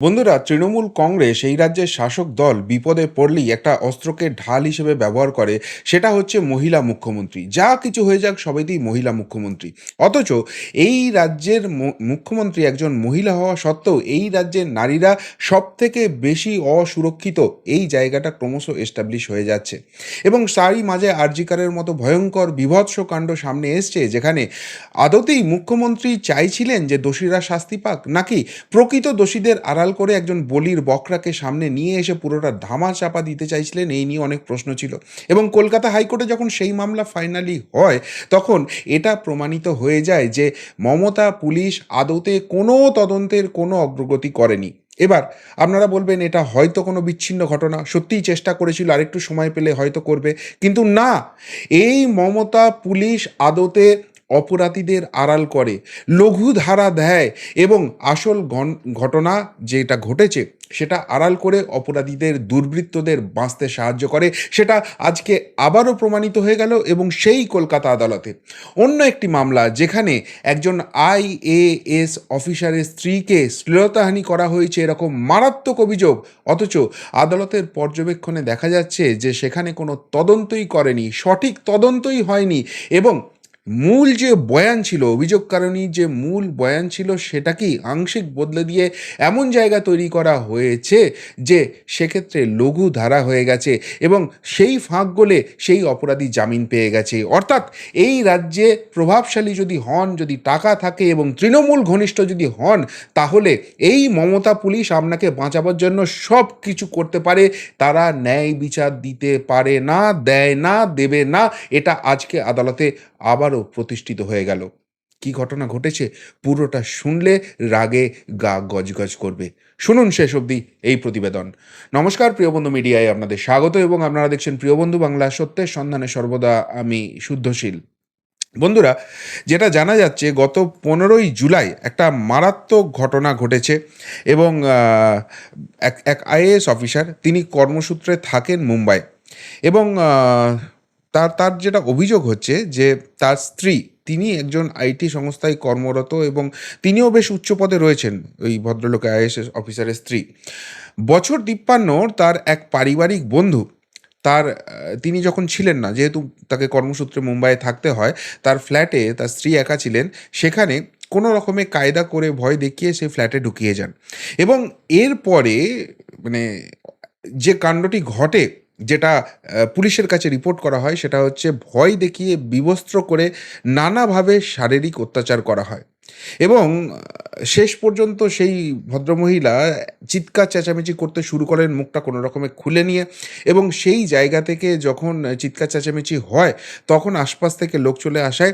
বন্ধুরা, তৃণমূল কংগ্রেস এই রাজ্যের শাসক দল বিপদে পড়লেই একটা অস্ত্রকে ঢাল হিসেবে ব্যবহার করে, সেটা হচ্ছে মহিলা মুখ্যমন্ত্রী। যা কিছু হয়ে যাক সবাইতেই মহিলা মুখ্যমন্ত্রী। অথচ এই রাজ্যের মুখ্যমন্ত্রী একজন মহিলা হওয়া সত্ত্বেও এই রাজ্যের নারীরা সব থেকে বেশি অসুরক্ষিত। এই জায়গাটা ক্রমশ এস্টাবলিশ হয়ে যাচ্ছে। এবং তারই মাঝে আরজিকারের মতো ভয়ঙ্কর বিভৎস কাণ্ড সামনে এসছে, যেখানে আদতেই মুখ্যমন্ত্রী চাইছিলেন যে দোষীরা শাস্তি পাক, নাকি প্রকৃত দোষীদের আড়াল করে একজন বলির বকরাকে সামনে নিয়ে এসে পুরোটা ধামা চাপা দিতে চাইছিলেন, এই নিয়ে অনেক প্রশ্ন ছিল। এবং কলকাতা হাইকোর্টে যখন সেই মামলা ফাইনালি হয়, তখন এটা প্রমাণিত হয়ে যায় যে মমতা পুলিশ আদতে কোনো তদন্তের কোনো অগ্রগতি করেনি। এবার আপনারা বলবেন, এটা হয়তো কোনো বিচ্ছিন্ন ঘটনা, সত্যিই চেষ্টা করেছিল, আরেকটু সময় পেলে হয়তো করবে। কিন্তু না, এই মমতা পুলিশ আদতে অপরাধীদের আড়াল করে লঘু ধারা দেয় এবং আসল ঘটনা যেটা ঘটেছে সেটা আড়াল করে অপরাধীদের দুর্বৃত্তদের বাঁচতে সাহায্য করে। সেটা আজকে আবারও প্রমাণিত হয়ে গেল এবং সেই কলকাতা আদালতে। অন্য একটি মামলা যেখানে একজন আইএএস অফিসারের স্ত্রীকে শ্লীলতাহানি করা হয়েছে এরকম মারাত্মক অভিযোগ, অথচ আদালতের পর্যবেক্ষণে দেখা যাচ্ছে যে সেখানে কোনো তদন্তই করেনি, সঠিক তদন্তই হয়নি এবং মূল যে বয়ান ছিল অভিযোগকারণী যে মূল বয়ান ছিল সেটাকেই আংশিক বদলে দিয়ে এমন জায়গা তৈরি করা হয়েছে যে সেক্ষেত্রে লঘু ধারা হয়ে গেছে এবং সেই ফাঁক গলে সেই অপরাধী জামিন পেয়ে গেছে। অর্থাৎ এই রাজ্যে প্রভাবশালী যদি হন, যদি টাকা থাকে এবং তৃণমূল ঘনিষ্ঠ যদি হন, তাহলে এই মমতা পুলিশ আপনাকে বাঁচাবার জন্য সব কিছু করতে পারে। তারা ন্যায় বিচার দিতে পারে না, দেয় না, দেবে না, এটা আজকে আদালতে আবারও প্রতিষ্ঠিত হয়ে গেল। কি ঘটনা ঘটেছে পুরোটা শুনলে রাগে গা গজগজ করবে। শুনুন শেষ অবধি এই প্রতিবেদন। নমস্কার প্রিয় বন্ধু মিডিয়ায় আপনাদের স্বাগত এবং আপনারা দেখছেন প্রিয় বন্ধু বাংলা সত্যের সন্ধানে সর্বদা আমি শুদ্ধশীল। বন্ধুরা, যেটা জানা যাচ্ছে গত পনেরোই জুলাই একটা মারাত্মক ঘটনা ঘটেছে এবং এক আইএএস অফিসার তিনি কর্মসূত্রে থাকেন মুম্বাই এবং তার তার যেটা অভিযোগ হচ্ছে যে তার স্ত্রী, তিনি একজন আইটি সংস্থায় কর্মরত এবং তিনিও বেশ উচ্চ পদে রয়েছেন ওই ভদ্রলোক আইএস অফিসারের স্ত্রী। বছর তিপ্পান্ন তার এক পারিবারিক বন্ধু, তার, তিনি যখন ছিলেন না, যেহেতু তাকে কর্মসূত্রে মুম্বাইয়ে থাকতে হয়, তার ফ্ল্যাটে তার স্ত্রী একা ছিলেন, সেখানে কোনো রকমে কায়দা করে ভয় দেখিয়ে সে ফ্ল্যাটে ঢুকিয়ে যান। এবং এরপরে মানে যে কাণ্ডটি ঘটে যেটা পুলিশের কাছে রিপোর্ট করা হয় সেটা হচ্ছে ভয় দেখিয়ে বিবস্ত্র করে নানাভাবে শারীরিক অত্যাচার করা হয়। এবং শেষ পর্যন্ত সেই ভদ্রমহিলা চিৎকার চেঁচামেচি করতে শুরু করেন, মুখটা কোনো রকমে খুলে নিয়ে এবং সেই জায়গা থেকে যখন চিৎকার চেঁচামেচি হয়, তখন আশপাশ থেকে লোক চলে আসায়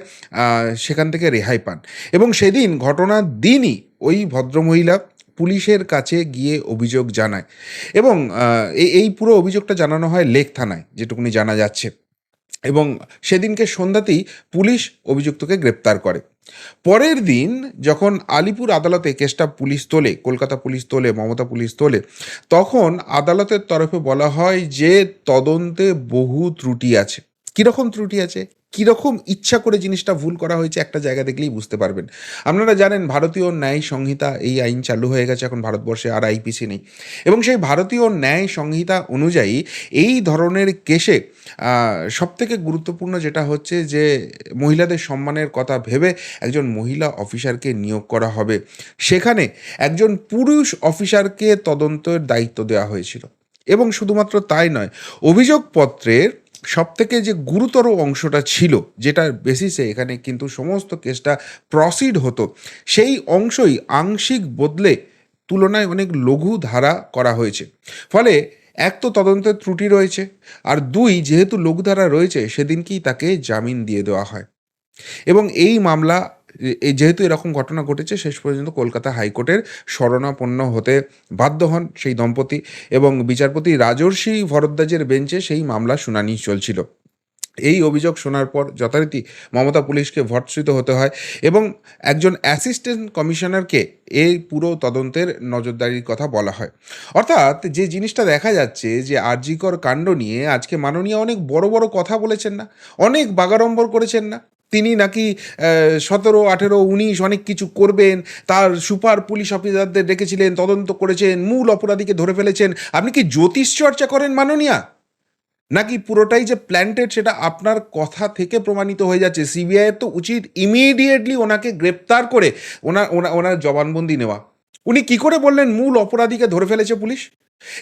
সেখান থেকে রেহাই পান। এবং সেদিন ঘটনার দিনই ওই ভদ্রমহিলা পুলিশের কাছে গিয়ে অভিযোগ জানায়। এবং এই পুরো অভিযোগটা জানানো হয় লেক থানায়, যেটুকুনি জানা যাচ্ছে। এবং সেদিনকে সন্ধ্যাতেই পুলিশ অভিযুক্তকে গ্রেপ্তার করে। পরের দিন যখন আলিপুর আদালতে কেসটা পুলিশ তোলে, কলকাতা পুলিশ তোলে, মমতা পুলিশ তোলে, তখন আদালতের তরফে বলা হয় যে তদন্তে বহু ত্রুটি আছে। কীরকম ত্রুটি আছে? কীরকম ইচ্ছা করে জিনিসটা ভুল করা হয়েছে একটা জায়গা দেখলেই বুঝতে পারবেন। আপনারা জানেন ভারতীয় ন্যায় সংহিতা এই আইন চালু হয়ে গেছে, এখন ভারতবর্ষে আর আইপিসি নেই। এবং সেই ভারতীয় ন্যায় সংহিতা অনুযায়ী এই ধরনের কেসে সব থেকে গুরুত্বপূর্ণ যেটা হচ্ছে যে মহিলাদের সম্মানের কথা ভেবে একজন মহিলা অফিসারকে নিয়োগ করা হবে। সেখানে একজন পুরুষ অফিসারকে তদন্তের দায়িত্ব দেওয়া হয়েছিল। এবং শুধুমাত্র তাই নয়, অভিযোগপত্রের সব থেকে যে গুরুতর অংশটা ছিল, যেটার বেসিসে এখানে কিন্তু সমস্ত কেসটা প্রসিড হতো, সেই অংশই আংশিক বদলে তুলনায় অনেক লঘু ধারা করা হয়েছে। ফলে এক তো তদন্তের ত্রুটি রয়েছে, আর দুই যেহেতু লঘুধারা রয়েছে, সেদিনকেই তাকে জামিন দিয়ে দেওয়া হয়। এবং এই মামলা যেহেতু এরকম ঘটনা ঘটেছে, শেষ পর্যন্ত কলকাতা হাইকোর্টের শরণাপন্ন হতে বাধ্য হন সেই দম্পতি এবং বিচারপতি রাজর্ষি ভরদ্বাজের বেঞ্চে সেই মামলা শুনানি চলছিল। এই অভিযোগ শোনার পর যথারীতি মমতা পুলিশকে ভর্ৎসিত হতে হয় এবং একজন অ্যাসিস্ট্যান্ট কমিশনারকে এই পুরো তদন্তের নজরদারির কথা বলা হয়। অর্থাৎ যে জিনিসটা দেখা যাচ্ছে যে আরজিকর কাণ্ড নিয়ে আজকে মাননীয় অনেক বড় বড় কথা বলেছেন না, অনেক বাগাড়ম্বর করেছেন না। তিনি নাকি সতেরো, আঠেরো, উনিশ অনেক কিছু করবেন। তার সুপার পুলিশ অফিসারদের ডেকেছিলেন, তদন্ত করেছেন, মূল অপরাধীকে ধরে ফেলেছেন। আপনি কি জ্যোতিষ চর্চা করেন মাননীয়া? নাকি পুরোটাই যে প্ল্যান্টেড সেটা আপনার কথা থেকে প্রমাণিত হয়ে যাচ্ছে? সিবিআইয়ের তো উচিত ইমিডিয়েটলি ওনাকে গ্রেপ্তার করে ওনার ওনা- ওনার জবানবন্দি নেওয়া। উনি কি করে বললেন, মূল অপরাধীকে ধরে ফেলেছে পুলিশ?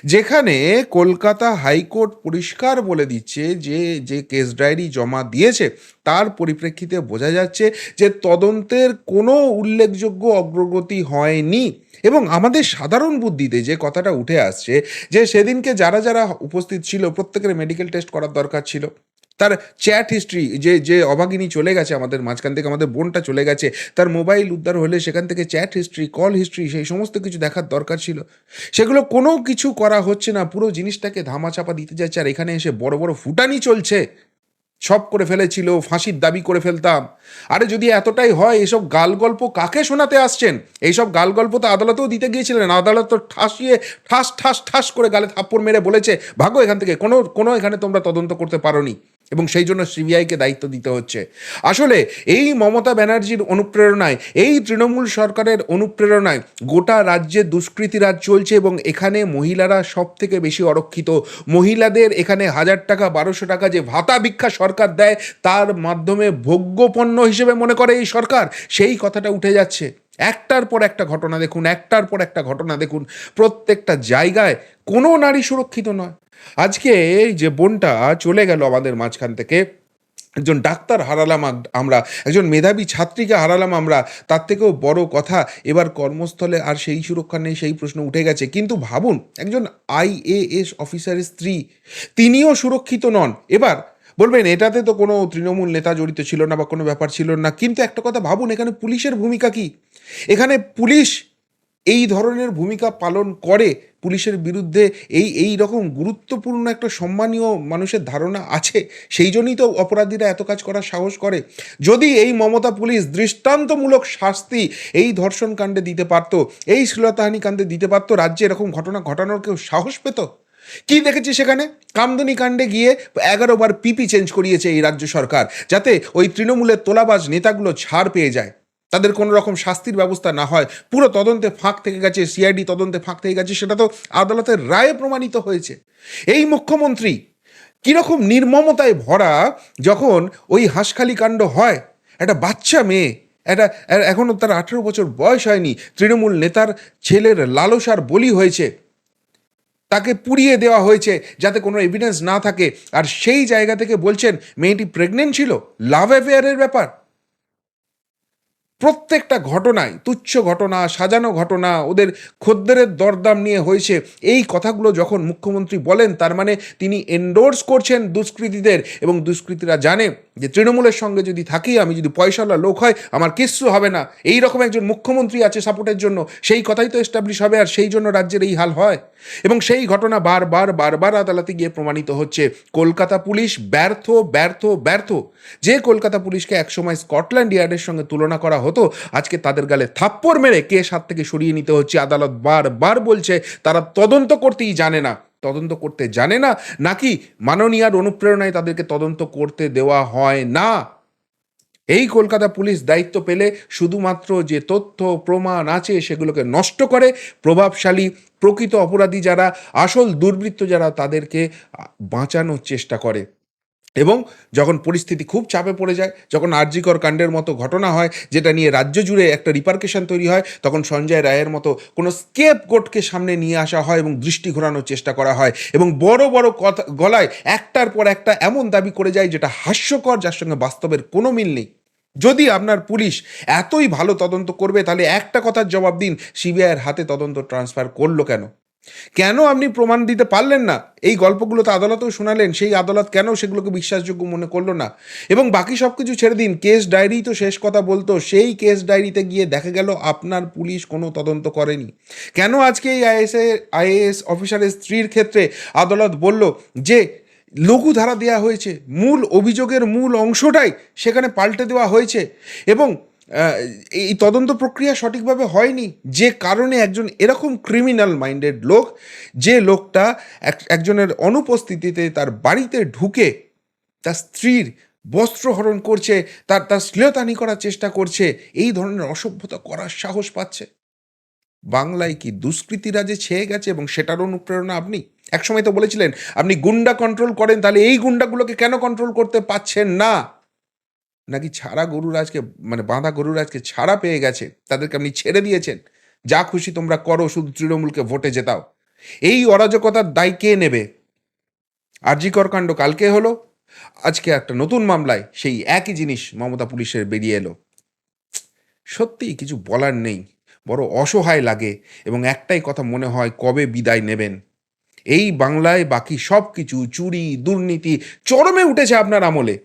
যেখানে কলকাতা হাইকোর্ট পরিষ্কার বলে দিচ্ছে যে যে কেস ডায়েরি জমা দিয়েছে, তার পরিপ্রেক্ষিতে বোঝা যাচ্ছে যে তদন্তের কোনো উল্লেখযোগ্য অগ্রগতি হয়নি। এবং আমাদের সাধারণ বুদ্ধিতে যে কথাটা উঠে আসছে যে, সেদিনকে যারা যারা উপস্থিত ছিল, প্রত্যেকের মেডিকেল টেস্ট করার দরকার ছিল। তার চ্যাট হিস্ট্রি যে যে অভাগিনী চলে গেছে আমাদের মাঝখান থেকে, আমাদের বোনটা চলে গেছে, তার মোবাইল উদ্ধার হলে সেখান থেকে চ্যাট হিস্ট্রি কল হিস্ট্রি সেই সমস্ত কিছু দেখার দরকার ছিল। সেগুলো কোনো কিছু করা হচ্ছে না, পুরো জিনিসটাকে ধামাচাপা দিতে যাচ্ছে, আর এখানে এসে বড় বড় ফুটানি চলছে। সব করে ফেলেছিল, ফাঁসির দাবি করে ফেলতাম। আরে যদি এতটাই হয়, এসব গাল গল্প কাকে শোনাতে আসছেন? এইসব গাল গল্প তো আদালতেও দিতে গিয়েছিলেন, আদালত তো ঠাসিয়ে, ঠাস ঠাস ঠাস করে গালে থাপ্পড় মেরে বলেছে, ভাগো এখান থেকে, কোনো কোনো এখানে তোমরা তদন্ত করতে পারোনি। এবং সেই জন্য সিবিআইকে দায়িত্ব দিতে হচ্ছে। আসলে এই মমতা ব্যানার্জির অনুপ্রেরণায়, এই তৃণমূল সরকারের অনুপ্রেরণায় গোটা রাজ্যে দুষ্কৃতি রাজ চলছে এবং এখানে মহিলারা সব থেকে বেশি অরক্ষিত। মহিলাদের এখানে হাজার টাকা, বারোশো টাকা যে ভাতা ভিক্ষা সরকার দেয়, তার মাধ্যমে ভোগ্যপণ্য হিসেবে মনে করে এই সরকার। সেই কথাটা উঠে যাচ্ছে। একটার পর একটা ঘটনা দেখুন, একটার পর একটা ঘটনা দেখুন। প্রত্যেকটা জায়গায় কোনো নারী সুরক্ষিত নয়। আজকে যে বোনটা চলে গেল আমাদের মাঝখান থেকে, একজন ডাক্তার হারালাম আমরা, একজন মেধাবী ছাত্রীকে হারালাম আমরা, তার থেকেও বড় কথা, এবার কর্মস্থলে আর সেই সুরক্ষা নেই, সেই প্রশ্ন উঠে গেছে। কিন্তু ভাবুন, একজন আইএএস অফিসারের স্ত্রী, তিনিও সুরক্ষিত নন। এবার বলবেন, এটাতে তো কোনো তৃণমূল নেতা জড়িত ছিল না বা কোনো ব্যাপার ছিল না। কিন্তু একটা কথা ভাবুন, এখানে পুলিশের ভূমিকা কি? এখানে পুলিশ এই ধরনের ভূমিকা পালন করে পুলিশের বিরুদ্ধে এই এই রকম গুরুত্বপূর্ণ একটা সম্মানীয় মানুষের ধারণা আছে, সেই জন্যই তো অপরাধীরা এত কাজ করার সাহস করে। যদি এই মমতা পুলিশ দৃষ্টান্তমূলক শাস্তি এই ধর্ষণ কাণ্ডে দিতে পারতো, এই শ্লীলতাহানি কাণ্ডে দিতে পারতো, রাজ্যে এরকম ঘটনা ঘটানোর কেউ সাহস পেত? কি দেখেছি সেখানে? কামদুনি কাণ্ডে গিয়ে এগারো বার পিপি চেঞ্জ করিয়েছে এই রাজ্য সরকার, যাতে ওই তৃণমূলের তোলাবাজ নেতাগুলো ছাড় পেয়ে যায়। তাদের কোনো রকম শাস্তির ব্যবস্থা না হয়। পুরো তদন্তে ফাঁক থেকে গেছে সিআইডি তদন্তে ফাঁক থেকে গেছে, সেটা তো আদালতের রায়ে প্রমাণিত হয়েছে। এই মুখ্যমন্ত্রী কীরকম নির্মমতায় ভরা যখন ওই হাঁসখালি কাণ্ড হয়, একটা বাচ্চা মেয়ে, একটা এখনও তার আঠেরো বছর বয়স হয়নি, তৃণমূল নেতার ছেলের লালসার বলি হয়েছে, তাকে পুড়িয়ে দেওয়া হয়েছে যাতে কোনো এভিডেন্স না থাকে। আর সেই জায়গা থেকে বলছেন, মেয়েটি প্রেগনেন্ট ছিল লাভ অ্যাফেয়ারের ব্যাপার। প্রত্যেকটা ঘটনায়, তুচ্ছ ঘটনা, সাজানো ঘটনা, ওদের খদ্দেরের দরদাম নিয়ে হয়েছে। এই কথাগুলো যখন মুখ্যমন্ত্রী বলেন, তার মানে তিনি এন্ডোর্স করছেন দুষ্কৃতীদের এবং দুষ্কৃতীরা জানে যে তৃণমূলের সঙ্গে যদি থাকি, আমি যদি পয়সাওয়ালা লোক হয় আমার কিচ্ছু হবে না। এই রকম একজন মুখ্যমন্ত্রী আছে সাপোর্টের জন্য, সেই কথাই তো এস্টাবলিশ হবে আর সেই জন্য রাজ্যের এই হাল হয়। এবং সেই ঘটনা বারবার বারবার আদালতে গিয়ে প্রমাণিত হচ্ছে। কলকাতা পুলিশ ব্যর্থ ব্যর্থ ব্যর্থ। যে কলকাতা পুলিশকে একসময় স্কটল্যান্ড ইয়ার্ডের সঙ্গে তুলনা করা হতো আজকে তাদের গালে থাপ্পড় মেরে কেস হাত থেকে সরিয়ে নিতে হচ্ছে। আদালত বারবার বলছে, তারা তদন্ত করতেই জানে না। তদন্ত করতে জানে না, নাকি মাননীয়ার অনুপ্রেরণায় তাদেরকে তদন্ত করতে দেওয়া হয় না? এই কলকাতা পুলিশ দায়িত্ব পেলে শুধুমাত্র যে তথ্য প্রমাণ আছে সেগুলোকে নষ্ট করে প্রভাবশালী প্রকৃত অপরাধী যারা, আসল দুর্বৃত্ত যারা তাদেরকে বাঁচানোর চেষ্টা করে। এবং যখন পরিস্থিতি খুব চাপে পড়ে যায়, যখন আরজিকর কাণ্ডের মতো ঘটনা হয়, যেটা নিয়ে রাজ্য জুড়ে একটা রিপার্কেশন তৈরি হয়, তখন সঞ্জয় রায়ের মতো কোনো স্কেপ গোটকে সামনে নিয়ে আসা হয় এবং দৃষ্টি ঘোরানোর চেষ্টা করা হয় এবং বড় বড় কথা, গলায় একটার পর একটা এমন দাবি করে যায় যেটা হাস্যকর, যার সঙ্গে বাস্তবের কোনো মিল নেই। যদি আপনার পুলিশ এতই ভালো তদন্ত করবে, তাহলে একটা কথার জবাব দিন, সিবিআইয়ের হাতে তদন্ত ট্রান্সফার করল কেন? কেন আপনি প্রমাণ দিতে পারলেন না? এই গল্পগুলো তো আদালতেও শোনালেন, সেই আদালত কেন সেগুলোকে বিশ্বাসযোগ্য মনে করল না? এবং বাকি সব কিছু ছেড়ে দিন, কেস ডায়েরি তো শেষ কথা বলতো, সেই কেস ডায়েরিতে গিয়ে দেখা গেল আপনার পুলিশ কোনো তদন্ত করেনি। কেন আজকে এই আইএসএ, আইএএস অফিসারের স্ত্রীর ক্ষেত্রে আদালত বলল যে লঘু ধারা দেওয়া হয়েছে, মূল অভিযোগের মূল অংশটাই সেখানে পাল্টে দেওয়া হয়েছে এবং এই তদন্ত প্রক্রিয়া সঠিকভাবে হয়নি। যে কারণে একজন এরকম ক্রিমিনাল মাইন্ডেড লোক, যে লোকটা এক, একজনের অনুপস্থিতিতে তার বাড়িতে ঢুকে তার স্ত্রীর বস্ত্রহরণ করছে, তার তার শ্লীলতানি করার চেষ্টা করছে, এই ধরনের অসভ্যতা করার সাহস পাচ্ছে। বাংলায় কি দুষ্কৃতি যে ছেয়ে গেছে এবং সেটার অনুপ্রেরণা আপনি? একসময় তো বলেছিলেন, আপনি গুন্ডা কন্ট্রোল করেন, তাহলে এই গুন্ডাগুলোকে কেন কন্ট্রোল করতে পাচ্ছেন না? নাকি ছাড়া গরুর আজকে মানে বাঁধা গরুর আজকে ছাড়া পেয়ে গেছে, তাদেরকে আপনি ছেড়ে দিয়েছেন? যা খুশি তোমরা করো, শুধু তৃণমূলকে ভোটে জেতাও। এই অরাজকতার দায় কে নেবে? আরজিকর কাণ্ড কালকে হলো। আজকে একটা নতুন মামলায় সেই একই জিনিস মমতা পুলিশের বেরিয়ে এলো। সত্যিই কিছু বলার নেই। বড় অসহায় লাগে এবং একটাই কথা মনে হয়, কবে বিদায় নেবেন? এই বাংলায় বাকি সব কিছু চুরি, দুর্নীতি, চরমে উঠেছে আপনার আমলে।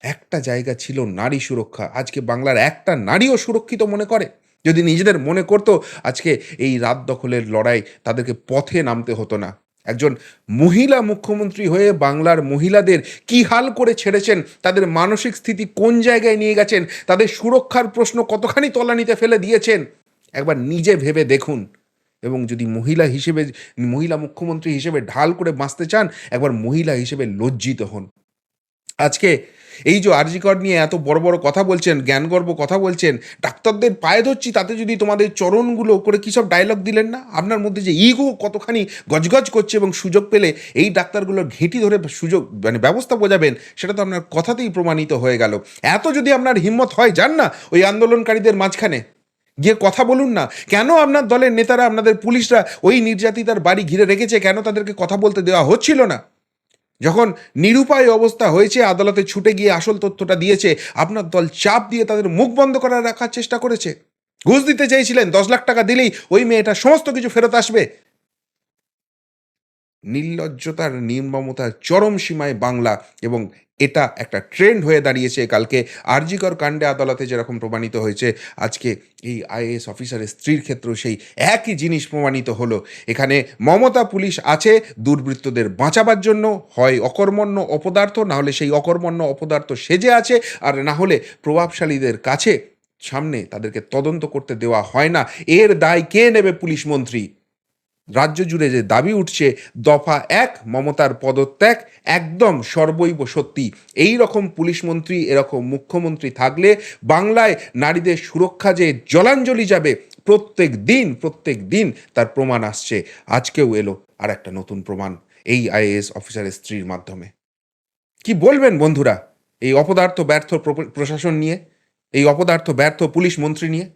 একটা জায়গা ছিল নারী সুরক্ষা। আজকে বাংলার একটা নারীও সুরক্ষিত মনে করে। যদি নিজেদের মনে করতো, আজকে এই রাত দখলের লড়াই তাদেরকে পথে নামতে হতো না। একজন মহিলা মুখ্যমন্ত্রী হয়ে বাংলার মহিলাদের কি হাল করে ছেড়েছেন, তাদের মানসিক স্থিতি কোন জায়গায় নিয়ে গেছেন, তাদের সুরক্ষার প্রশ্ন কতখানি তলানিতে ফেলে দিয়েছেন, একবার নিজে ভেবে দেখুন। এবং যদি মহিলা হিসেবে, মহিলা মুখ্যমন্ত্রী হিসেবে ঢাল করে বাঁচতে চান, একবার মহিলা হিসেবে লজ্জিত হন। আজকে এই যে আরজিকর নিয়ে এত বড় বড় কথা বলছেন, জ্ঞানগর্ব কথা বলছেন, ডাক্তারদের পায়ে ধরছি তাতে যদি তোমাদের চরণগুলো করে কী সব ডায়লগ দিলেন না? আপনার মধ্যে যে ইগো কতখানি গজগজ করছে এবং সুযোগ পেলে এই ডাক্তারগুলোর ঘেঁটি ধরে সুযোগ মানে ব্যবস্থা বোঝাবেন, সেটা তো আপনার কথাতেই প্রমাণিত হয়ে গেল। এত যদি আপনার হিম্মত হয়, যান না ওই আন্দোলনকারীদের মাঝখানে। গিয়ে কথা বলুন না। কেন আপনার দলের নেতারা, আপনাদের পুলিশরা ওই নির্যাতিতার বাড়ি ঘিরে রেখেছে? কেন তাদেরকে কথা বলতে দেওয়া হচ্ছিল না? যখন নিরুপায় অবস্থা হয়েছে, আদালতে ছুটে গিয়ে আসল তথ্যটা দিয়েছে, আপনার দল চাপ দিয়ে তাদের মুখ বন্ধ করার রাখার চেষ্টা করেছে। ঘুষ দিতে চাইছিলেন দশ লাখ টাকা দিলেই ওই মেয়েটা, সমস্ত কিছু ফেরত আসবে। নির্লজ্জতার, নির্মমতার চরম সীমায় বাংলা এবং এটা একটা ট্রেন্ড হয়ে দাঁড়িয়েছে কালকে। আরজিকর কাণ্ডে আদালতে যেরকম প্রমাণিত হয়েছে, আজকে এই আইএএস অফিসারের স্ত্রীর ক্ষেত্রেও সেই একই জিনিস প্রমাণিত হলো। এখানে মমতা পুলিশ আছে, দুর্বৃত্তদের বাঁচাবার জন্য, হয় অকর্মণ্য অপদার্থ, না হলে সেই অকর্মণ্য অপদার্থ সেজে আছে, আর না হলে প্রভাবশালীদের কাছে সামনে তাদেরকে তদন্ত করতে দেওয়া হয় না। এর দায় কে নেবে পুলিশ মন্ত্রী? রাজ্য জুড়ে যে দাবি উঠছে, দফা এক মমতার পদত্যাগ একদম সর্বৈব সত্যি। এই রকম পুলিশ মন্ত্রী, এরকম মুখ্যমন্ত্রী থাকলে বাংলায় নারীদের সুরক্ষা যে জলাঞ্জলি যাবে, প্রত্যেক দিন প্রত্যেক দিন তার প্রমাণ আসছে। আজকেও এলো আর একটা নতুন প্রমাণ এই আইএএস অফিসারের স্ত্রীর মাধ্যমে। কি বলবেন বন্ধুরা? এই অপদার্থ ব্যর্থ প্র- প্রশাসন নিয়ে, এই অপদার্থ ব্যর্থ পুলিশ মন্ত্রী নিয়ে?